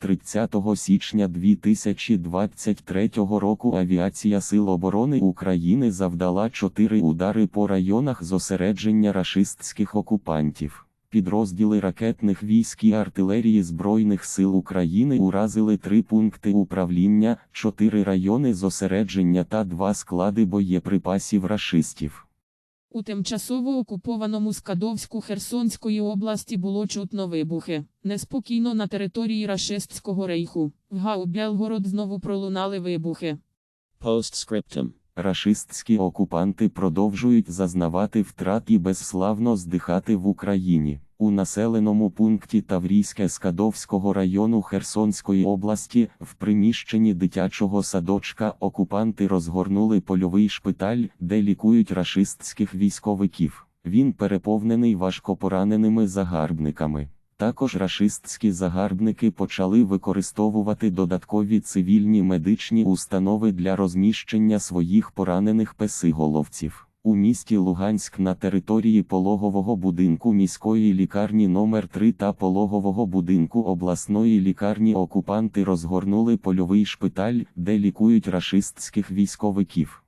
30 січня 2023 року авіація Сил оборони України завдала чотири удари по районах зосередження рашистських окупантів. Підрозділи ракетних військ і артилерії Збройних сил України уразили три пункти управління, чотири райони зосередження та два склади боєприпасів рашистів. У тимчасово окупованому Скадовську Херсонської області було чутно вибухи. Неспокійно на території Рашистського рейху. В Гау Белгород знову пролунали вибухи. Постскриптум. Рашистські окупанти продовжують зазнавати втрат і безславно здихати в Україні. У населеному пункті Таврійське Скадовського району Херсонської області в приміщенні дитячого садочка окупанти розгорнули польовий шпиталь, де лікують рашистських військовиків. Він переповнений важкопораненими загарбниками. Також рашистські загарбники почали використовувати додаткові цивільні медичні установи для розміщення своїх поранених песиголовців. У місті Луганськ на території пологового будинку міської лікарні номер 3 та пологового будинку обласної лікарні окупанти розгорнули польовий шпиталь, де лікують рашистських військовиків.